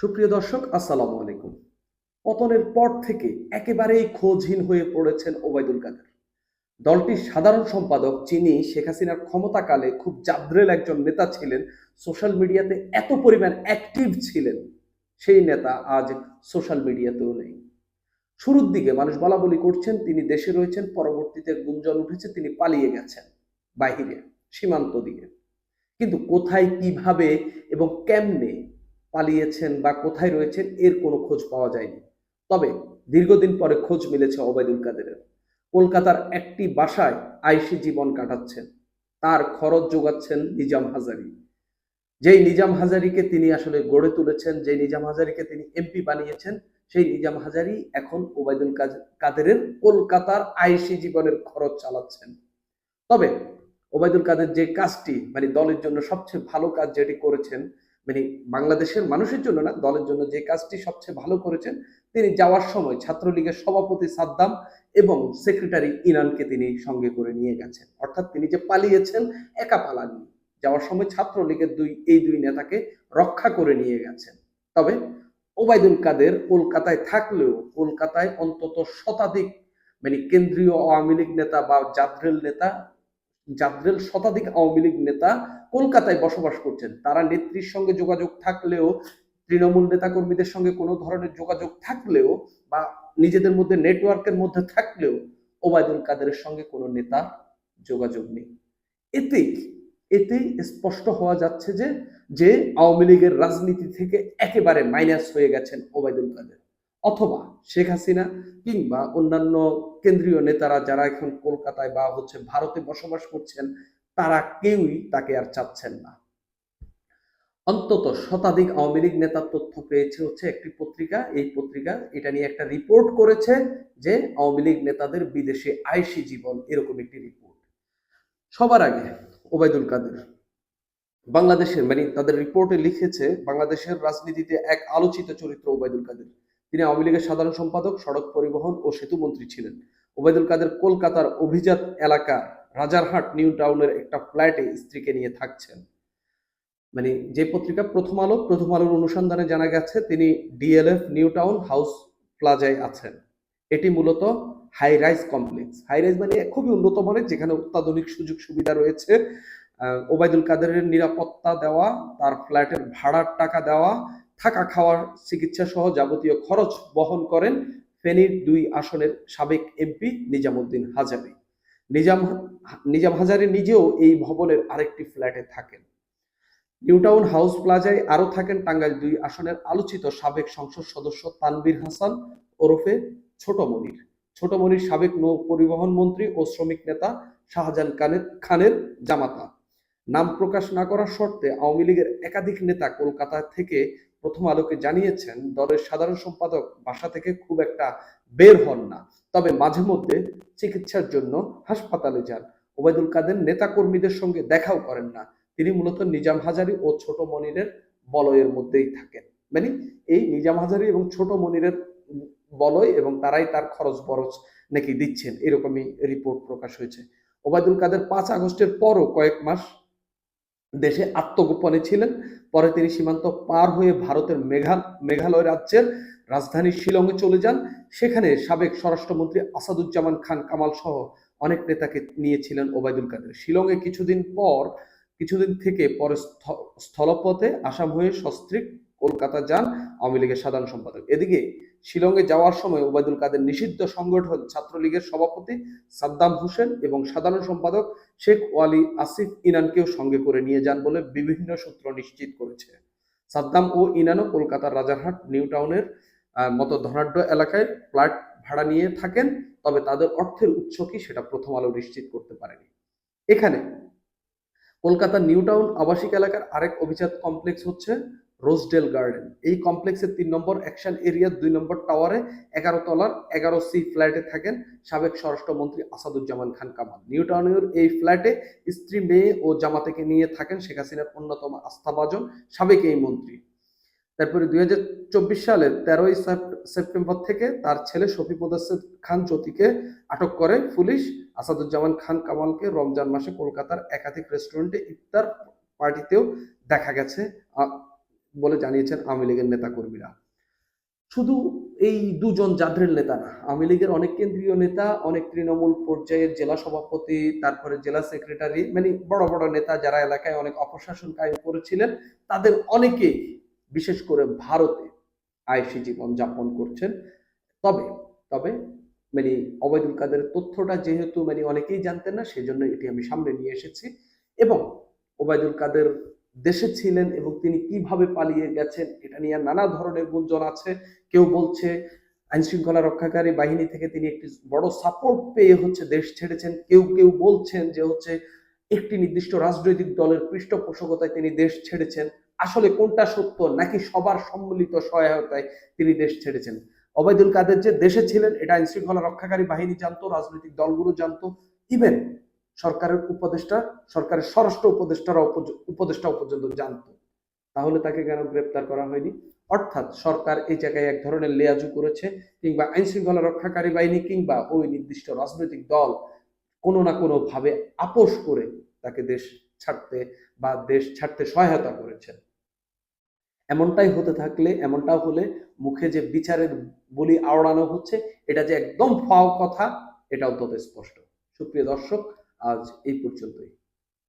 সুপ্রিয় দর্শক, আসসালামু আলাইকুম। পতনের পর থেকে একেবারেই খোঁজহীন হয়ে পড়েছেন ওবায়দুল কাদের। দলটির সাধারণ সম্পাদক, যিনি শেখ হাসিনার ক্ষমতাকালে খুব জাদ্রেল একজন নেতা ছিলেন, সোশ্যাল মিডিয়াতে এত পরিমাণ অ্যাক্টিভ ছিলেন, সেই নেতা আজ সোশ্যাল মিডিয়াতেও নেই। শুরুর দিকে মানুষ বলা বলি করছেন, তিনি দেশে রয়েছেন, পরবর্তীতে গুঞ্জন উঠেছে, তিনি পালিয়ে গেছেন বাহিরে, সীমান্ত দিকে। কিন্তু কোথায়, কীভাবে এবং কেমনে পালিয়েছেন বা কোথায় রয়েছেন, এর কোনো খোঁজ পাওয়া যায়নি। তবে দীর্ঘদিন পরে খোঁজ মিলেছে ওবায়দুল কাদেরের। কলকাতার একটি বাসায় আইসি জীবন কাটাচ্ছেন। তার খরচ যোগাচ্ছেন নিজাম হাজারি। যেই নিজাম হাজারিকে তিনি আসলে গড়ে তুলেছেন যে নিজাম হাজারিকে তিনি এমপি বানিয়েছেন, সেই নিজাম হাজারি এখন ওবায়দুল কাদেরের কলকাতার আইসি জীবনের খরচ চালাচ্ছেন। তবে ওবায়দুল কাদের যে কাজটি মানে দলের জন্য সবচেয়ে ভালো কাজ যেটি করেছেন মানে বাংলাদেশের মানুষের জন্য না, দলের জন্য যে কাজটি সবচেয়ে ভালো করেছেন, তিনি যাওয়ার সময় ছাত্রলীগের সভাপতি সাদ্দাম এবং সেক্রেটারি ইরানকে তিনি সঙ্গে করে নিয়ে গেছেন। অর্থাৎ তিনি যে পালিয়েছেন, একা পালাননি। যাওয়ার সময় ছাত্রলীগের দুই, এই দুই নেতাকে রক্ষা করে নিয়ে গেছেন। তবে ওবায়দুল কাদের কলকাতায় থাকলেও, কলকাতায় অন্তত শতাধিক মানে কেন্দ্রীয় আওয়ামী লীগ নেতা বা জাদ্রেল নেতা জাদ্রেল শতাধিক আওয়ামী লীগ নেতা কলকাতায় বসবাস করছেন, তারা নেত্রীর সঙ্গে যোগাযোগ থাকলেও, তৃণমূল নেতাকর্মীদের সঙ্গে কোনো ধরনের যোগাযোগ থাকলেও বা নিজেদের মধ্যে নেটওয়ার্কের মধ্যে থাকলেও ওবায়দুল কাদেরের সঙ্গে কোনো নেতা যোগাযোগ নেই। এতেই এতেই স্পষ্ট হওয়া যাচ্ছে যে যে আওয়ামী লীগের রাজনীতি থেকে একেবারে মাইনাস হয়ে গেছেন ওবায়দুল কাদের। অথবা শেখ হাসিনা কিংবা অন্যান্য কেন্দ্রীয় নেতারা যারা এখন কলকাতায় বা হচ্ছে ভারতে বসবাস করছেন, তারা কেউই তাকে আর চাচ্ছেন না। অন্তত শতাধিক আওয়ামী লীগ নেতার তথ্য পেয়েছে হচ্ছে একটি পত্রিকা। এই পত্রিকা এটা নিয়ে একটা রিপোর্ট করেছে যে আওয়ামী লীগ নেতাদের বিদেশে আইসি জীবন এরকম একটি রিপোর্ট। সবার আগে ওবায়দুল কাদের। বাংলাদেশের মানে তাদের রিপোর্টে লিখেছে, বাংলাদেশের রাজনীতিতে এক আলোচিত চরিত্র ওবায়দুল কাদের। তিনি আওয়ামী লীগের সাধারণ সম্পাদক, সড়ক পরিবহন ও সেতু মন্ত্রী ছিলেন। ওবায়দুল কাদের কলকাতার অভিজাত এলাকা রাজারহাট, নিউ টাউনের একটা ফ্ল্যাটে স্ত্রীকে নিয়ে থাকছেন। মানে যে পত্রিকা প্রথম আলো, প্রথম আলোর অনুসন্ধানে জানা গেছে তিনি ডিএলএফ, নিউ টাউন হাউস প্লাজায় আছেন। এটি মূলত high rise complex. High rise মানে খুবই উন্নত মানের, যেখানে অত্যাধুনিক সুযোগ সুবিধা রয়েছে। ওবায়দুল কাদেরের নিরাপত্তা দেওয়া, তার ফ্ল্যাটের ভাড়ার টাকা দেওয়া থাকা খাওয়ার চিকিৎসা সহ যাবতীয় খরচ বহন করেন ফেনীর দুই আসনের সাবেক এমপি নিজামুদ্দিন হাজারি। নিজাম নিজাম হাজারি নিজেও এই ভবনের আরেকটি ফ্ল্যাটে থাকেন। নিউটাউন হাউস প্লাজায় আরও থাকেন টাঙ্গাইল দুই আসনের আলোচিত সাবেক সংসদ সদস্য তানবীর হাসান ওরফে ছোট মনির ছোট মনির সাবেক নৌ পরিবহন মন্ত্রী ও শ্রমিক নেতা শাহজাহান খানের খানের জামাতা। নাম প্রকাশ না করার শর্তে আওয়ামী লীগের একাধিক নেতা কলকাতা থেকে প্রথম আলোকে জানিয়েছেন, দলের সাধারণ সম্পাদক বাসা থেকে খুব একটা বের হন না। তবে মাঝে মধ্যে চিকিৎসার জন্য হাসপাতালে যান। ওবায়দুল কাদের নেতা কর্মীদের সঙ্গে দেখাও করেন না। তিনি মূলত নিজাম হাজারি ও ছোট মনিরের বলয়ের মধ্যেই থাকেন। মানে এই নিজাম হাজারি এবং ছোট মনিরের বলয় এবং তারাই তার খরচ বরচ নাকি দিচ্ছেন, এরকমই রিপোর্ট প্রকাশ হয়েছে। ওবায়দুল কাদের পাঁচ আগস্টের পরও কয়েক মাস দেশে আত্মগোপনে ছিলেন। পরে তিনি সীমান্ত পার হয়ে ভারতের মেঘা, মেঘালয় রাজ্যের রাজধানী শিলংয়ে চলে যান। সেখানে সাবেক স্বরাষ্ট্রমন্ত্রী আসাদুজ্জামান খান কামাল সহ অনেক নেতাকে নিয়েছিলেন ওবায়দুল কাদের। শিলংয়ে কিছুদিন পর, কিছুদিন থেকে পরে স্থ- স্থলপথে আসাম হয়ে সস্ত্রীক কলকাতা যান আওয়ামী লীগের সাধারণ সম্পাদক। এদিকে শিলংয়ে যাওয়ার সময় ওবায়দুল কাদের নিষিদ্ধ সংগঠন ছাত্রলীগের সভাপতি সাদ্দাম হোসেন এবং সাধারণ সম্পাদক শেখ ওয়ালি আসিফ ইনানকেও সঙ্গে করে নিয়ে যান বলে বিভিন্ন সূত্র নিশ্চিত করেছে। সাদ্দাম ও ইনানও কলকাতার রাজারহাট, নিউ টাউনের মতো ধনাঢ্য এলাকায় ফ্ল্যাট ভাড়া নিয়ে থাকেন, তবে তাদের অর্থের উৎস কি সেটা প্রথম আলো নিশ্চিত করতে পারেনি। এখানে কলকাতার নিউ টাউন আবাসিক এলাকার আরেক অভিজাত কমপ্লেক্স হচ্ছে রোজডেল গার্ডেন এই কমপ্লেক্সের তিন নম্বর অ্যাকশন এরিয়ার দুই নম্বর টাওয়ারে এগারো তলার এগারো সি ফ্ল্যাটে থাকেন সাবেক স্বরাষ্ট্রমন্ত্রী আসাদুজ্জামান খান কামাল। নিউ টাউনের এই ফ্ল্যাটে স্ত্রী, মেয়ে ও জামাতেকে নিয়ে থাকেন শেখ হাসিনার অন্যতম আস্থাভাজন সাবেক এই মন্ত্রী। তারপরে দুই হাজার চব্বিশ সালের তেরোই সেপ্টেম্বর থেকে তার ছেলে শফি মুদাসির খান জ্যোতিকে আটক করে পুলিশ। আসাদুজ্জামান খান কামালকে রমজান মাসে কলকাতার একাধিক রেস্টুরেন্টে ইফতার পার্টিতেও দেখা গেছে। বলে জানিয়েছেন আওয়ামী লীগের নেতাকর্মীরা। শুধু এই দুজন জাদ্রের নেতা না, আওয়ামী লীগের অনেক কেন্দ্রীয় নেতা, অনেক তৃণমূল পর্যায়ের জেলা সভাপতি, তারপরে জেলা সেক্রেটারি মানে বড় বড় নেতা যারা এলাকায় অনেক অপশাসন কায়েম করেছিলেন, তাদের অনেকেই বিশেষ করে ভারতে আয়সী জীবন যাপন করছেন। তবে তবে মানে অবৈদুল কাদের তথ্যটা যেহেতু মানে অনেকেই জানতেন না, সেজন্য এটি আমি সামনে নিয়ে এসেছি। এবং ওবায়দুল কাদের দেশে ছিলেন এবং তিনি কীভাবে পালিয়ে গেছেন, এটা নিয়ে নানা ধরনের গুঞ্জন আছে। কেউ বলছে আইন শৃঙ্খলা রক্ষাকারী বাহিনী থেকে তিনি একটি বড় সাপোর্ট পেয়ে হচ্ছে, দেশ ছেড়েছেন। কেউ কেউ বলছেন যে হচ্ছে, একটি নির্দিষ্ট রাজনৈতিক দলের পৃষ্ঠপোষকতায় তিনি দেশ ছেড়েছেন। আসলে কোনটা সত্য নাকি সবার সম্মিলিত সহায়তায় তিনি দেশ ছেড়েছেন? অবায়দুল কাদের যে দেশে ছিলেন, এটা আইন শৃঙ্খলা রক্ষাকারী বাহিনী জানতো, রাজনৈতিক দলগুলো জানতো। ইভেন সরকারের উপদেষ্টা, সরকারের স্বরাষ্ট্র উপদেষ্টারা উপদেষ্টাও পর্যন্ত জানতো। তাহলে তাকে কেন গ্রেপ্তার করা হয়নি? অর্থাৎ সরকার এই জায়গায় এক ধরনের লেয়াজু করেছে, কিংবা আইন শৃঙ্খলা রক্ষাকারী বাহিনী কিংবা ওই নির্দিষ্ট রাজনৈতিক দল কোনো না কোনো ভাবে আপোষ করে তাকে দেশ ছাড়তে বা দেশ ছাড়তে সহায়তা করেছেন এমনটাই হতে থাকলে, এমনটাও হলে মুখে যে বিচারের বলি আওড়ানো হচ্ছে, এটা যে একদম ফাও কথা, এটাও তত স্পষ্ট। সুপ্রিয় দর্শক আজ এই পর্যন্তই।